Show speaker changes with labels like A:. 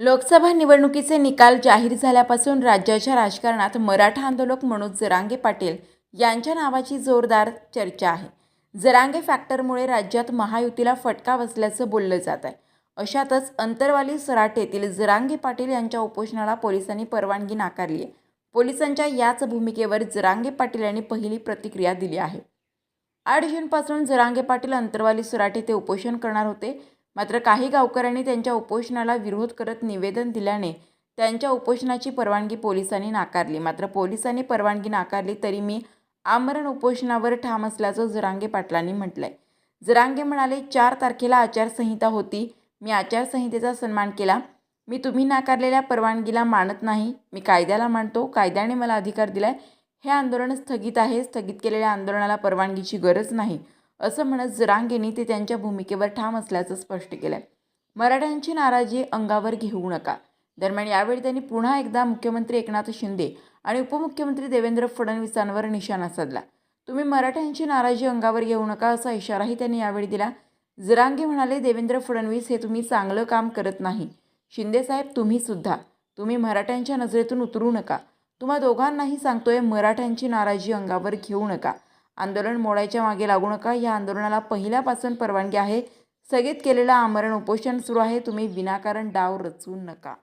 A: लोकसभा निवडणुकीचे निकाल जाहीर झाल्यापासून राज्याच्या राजकारणात मराठा आंदोलक मनोज जरांगे पाटील यांच्या नावाची जोरदार चर्चा आहे. जरांगे फॅक्टरमुळे राज्यात महायुतीला फटका बसल्याचं बोललं जात आहे. अशातच अंतरवाली सराट येथील जरांगे पाटील यांच्या उपोषणाला पोलिसांनी परवानगी नाकारली आहे. पोलिसांच्या याच भूमिकेवर जरांगे पाटील यांनी पहिली प्रतिक्रिया दिली आहे. आठ जूनपासून जरांगे पाटील अंतरवाली सराटे ते उपोषण करणार होते. मात्र काही गावकऱ्यांनी त्यांच्या उपोषणाला विरोध करत निवेदन दिल्याने त्यांच्या उपोषणाची परवानगी पोलिसांनी नाकारली. मात्र पोलिसांनी परवानगी नाकारली तरी मी आमरण उपोषणावर ठाम असल्याचं जरांगे पाटलांनी म्हटलं आहे जरांगे म्हणाले चार तारखेला आचारसंहिता होती. मी आचारसंहितेचा सन्मान केला. मी तुम्ही नाकारलेल्या परवानगीला मानत नाही. मी कायद्याला मानतो. कायद्याने मला अधिकार दिलाय. हे आंदोलन स्थगित आहे. स्थगित केलेल्या आंदोलनाला परवानगीची गरज नाही. असं म्हणत जरांगेंनी ते त्यांच्या भूमिकेवर ठाम असल्याचं स्पष्ट केलंय. मराठ्यांची नाराजी अंगावर घेऊ नका. दरम्यान यावेळी त्यांनी पुन्हा एकदा मुख्यमंत्री एकनाथ शिंदे आणि उपमुख्यमंत्री देवेंद्र फडणवीसांवर निशाणा साधला. तुम्ही मराठ्यांची नाराजी अंगावर घेऊ नका असा इशाराही त्यांनी यावेळी दिला. जरांगे म्हणाले देवेंद्र फडणवीस हे तुम्ही चांगलं काम करत नाही. शिंदेसाहेब तुम्हीसुद्धा तुम्ही मराठ्यांच्या नजरेतून उतरू नका. तुम्हा दोघांनाही सांगतोय मराठ्यांची नाराजी अंगावर घेऊ नका. आंदोलन मोडायच्या मागे लागू नका. या आंदोलनाला पहिल्यापासून परवानगी आहे. स्थगित केलेलं आमरण उपोषण सुरू आहे. तुम्ही विनाकारण डाव रचू नका.